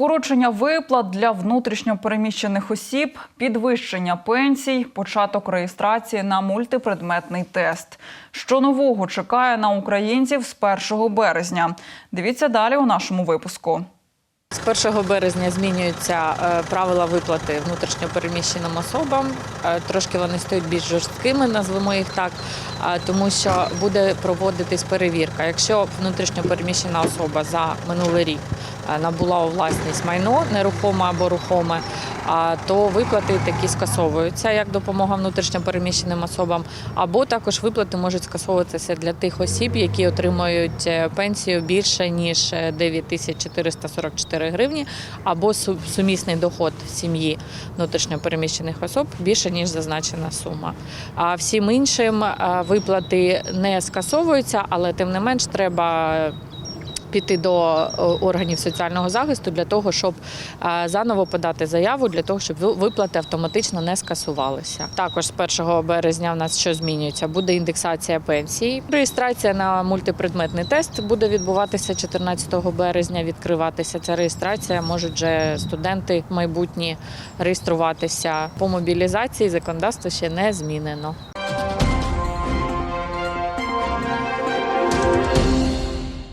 Скорочення виплат для внутрішньопереміщених осіб, підвищення пенсій, початок реєстрації на мультипредметний тест. Що нового чекає на українців з 1 березня? Дивіться далі у нашому випуску. З 1 березня змінюються е, правила виплати внутрішньопереміщеним особам. Е, Трошки вони стають більш жорсткими, назвемо їх так, е, тому що буде проводитись перевірка. Якщо внутрішньопереміщена особа за минулий рік набула у власність майно нерухоме або рухоме, то виплати такі скасовуються як допомога внутрішньопереміщеним особам, або також виплати можуть скасовуватися для тих осіб, які отримують е, пенсію більше ніж е, 9444 гривні, або су- сумісний доход сім'ї внутрішньопереміщених особ більше ніж зазначена сума. А всім іншим е, виплати не скасовуються, але тим не менш треба піти до е, органів соціального захисту для того, щоб е, заново подати заяву, для того, щоб ви- виплати автоматично не скасувалися. Також з 1 березня в нас що змінюється? Буде індексація пенсій. Реєстрація на мультипредметний тест буде відбуватися 14 березня. Відкриватися ця реєстрація. Можуть вже студенти майбутні реєструватися по мобілізації. Законодавство ще не змінено.